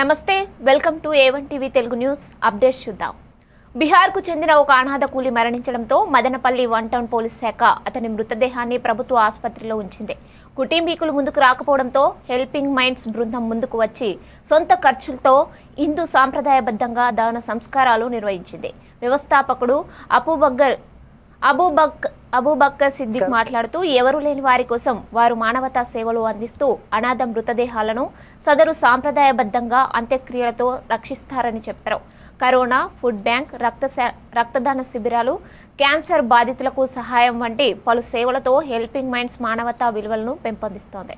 నమస్తే welcome to A one TV Telugu news. Updates చూద్దాం. బీహార్కు చెందిన ఒక అనాథ కూలి మరణించడంతో మదనపల్లి వన్ టౌన్ పోలీస్ శాఖ అతని మృతదేహాన్ని ప్రభుత్వ ఆసుపత్రిలో ఉంచింది. కుటుంబీకులు ముందుకు రాకపోవడంతో హెల్పింగ్ మైండ్స్ బృందం ముందుకు వచ్చి సొంత ఖర్చులతో హిందూ సాంప్రదాయబద్ధంగా దాన సంస్కారాలు నిర్వహించింది. వ్యవస్థాపకుడు అబూబగ్గర్ అబూబక్ అబూబక్కర్ సిద్దిక్ మాట్లాడుతూ ఎవరు లేని వారి కోసం వారు మానవతా సేవలు అందిస్తూ అనాథ మృతదేహాలను సదరు సాంప్రదాయబద్ధంగా అంత్యక్రియలతో రక్షిస్తారని చెప్పారు. కరోనా ఫుడ్ బ్యాంక్ రక్త రక్తదాన శిబిరాలు క్యాన్సర్ బాధితులకు సహాయం వంటి పలు సేవలతో హెల్పింగ్ మైండ్స్ మానవతా విలువలను పెంపొందిస్తోంది.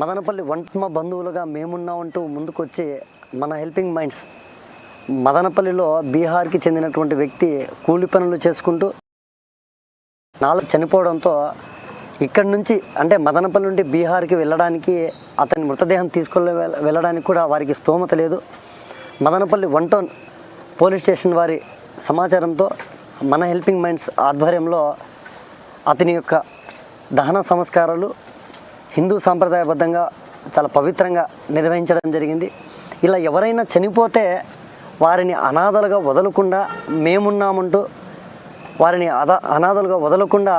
మదనపల్లి వంటమ బంధువులుగా మేమున్నామంటూ ముందుకొచ్చి మన హెల్పింగ్ మైండ్స్ మదనపల్లిలో బీహార్కి చెందినటువంటి వ్యక్తి కూలి పనులు చేసుకుంటూ నాలుగు చనిపోవడంతో ఇక్కడి నుంచి అంటే మదనపల్లి నుండి బీహార్కి వెళ్ళడానికి అతని మృతదేహం తీసుకొని వెళ్ళడానికి కూడా వారికి స్తోమత లేదు. Madanapalle one town police station వారి సమాచారంతో మన హెల్పింగ్ మైండ్స్ ఆధ్వర్యంలో అతని యొక్క దహన సంస్కారాలు హిందూ సాంప్రదాయబద్ధంగా చాలా పవిత్రంగా నిర్వహించడం జరిగింది. ఇలా ఎవరైనా చనిపోతే వారిని అనాథలుగా వదలకుండా మేమున్నామంటూ వారిని అద అనాథలుగా వదలకుండా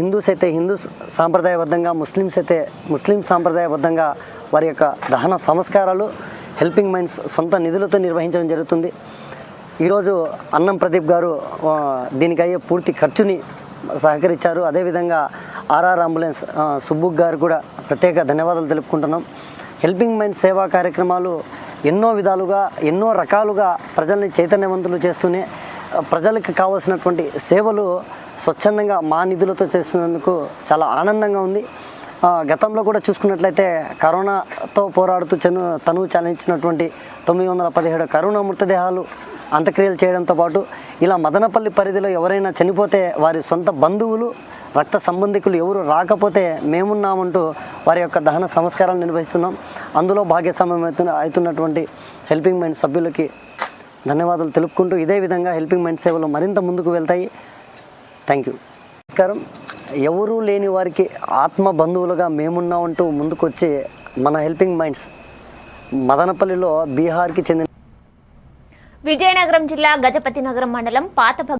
హిందూస్ అయితే హిందూ సాంప్రదాయబద్ధంగా ముస్లిమ్స్ అయితే ముస్లిం సాంప్రదాయబద్ధంగా వారి యొక్క దహన సంస్కారాలు హెల్పింగ్ మైండ్స్ సొంత నిధులతో నిర్వహించడం జరుగుతుంది. ఈరోజు అన్నం ప్రదీప్ గారు దీనికయ్యే పూర్తి ఖర్చుని సహకరించారు. అదేవిధంగా ఆర్ఆర్ అంబులెన్స్ సుబ్బు సుబ్బుక్ గారు కూడా ప్రత్యేక ధన్యవాదాలు తెలుపుకుంటున్నాం. హెల్పింగ్ మైండ్ సేవా కార్యక్రమాలు ఎన్నో విధాలుగా ఎన్నో రకాలుగా ప్రజల్ని చైతన్యవంతులు చేస్తూనే ప్రజలకు కావాల్సినటువంటి సేవలు స్వచ్ఛందంగా మా నిధులతో చేస్తున్నందుకు చాలా ఆనందంగా ఉంది. గతంలో కూడా చూసుకున్నట్లయితే కరోనాతో పోరాడుతూ చను తను చాలించినటువంటి తొమ్మిది వందల పదిహేడు కరోనా మృతదేహాలు అంత్యక్రియలు చేయడంతో పాటు ఇలా మదనపల్లి పరిధిలో ఎవరైనా చనిపోతే వారి సొంత బంధువులు రక్త సంబంధికులు ఎవరు రాకపోతే మేమున్నామంటూ వారి యొక్క దహన సంస్కారాలు నిర్వహిస్తున్నాం. అందులో భాగస్వామ్యం అవుతున్నటువంటి హెల్పింగ్ మైండ్ సభ్యులకి ధన్యవాదాలు తెలుపుకుంటూ ఇదే విధంగా హెల్పింగ్ మైండ్ సేవలు మరింత ముందుకు వెళ్తాయి. థ్యాంక్ యూ నమస్కారం. ఎవరూ లేని వారికి ఆత్మ బంధువులుగా మేమున్నామంటూ ముందుకొచ్చి మన హెల్పింగ్ మైండ్స్ మదనపల్లిలో బీహార్కి చెందిన విజయనగరం జిల్లా గజపతి నగరం మండలం పాత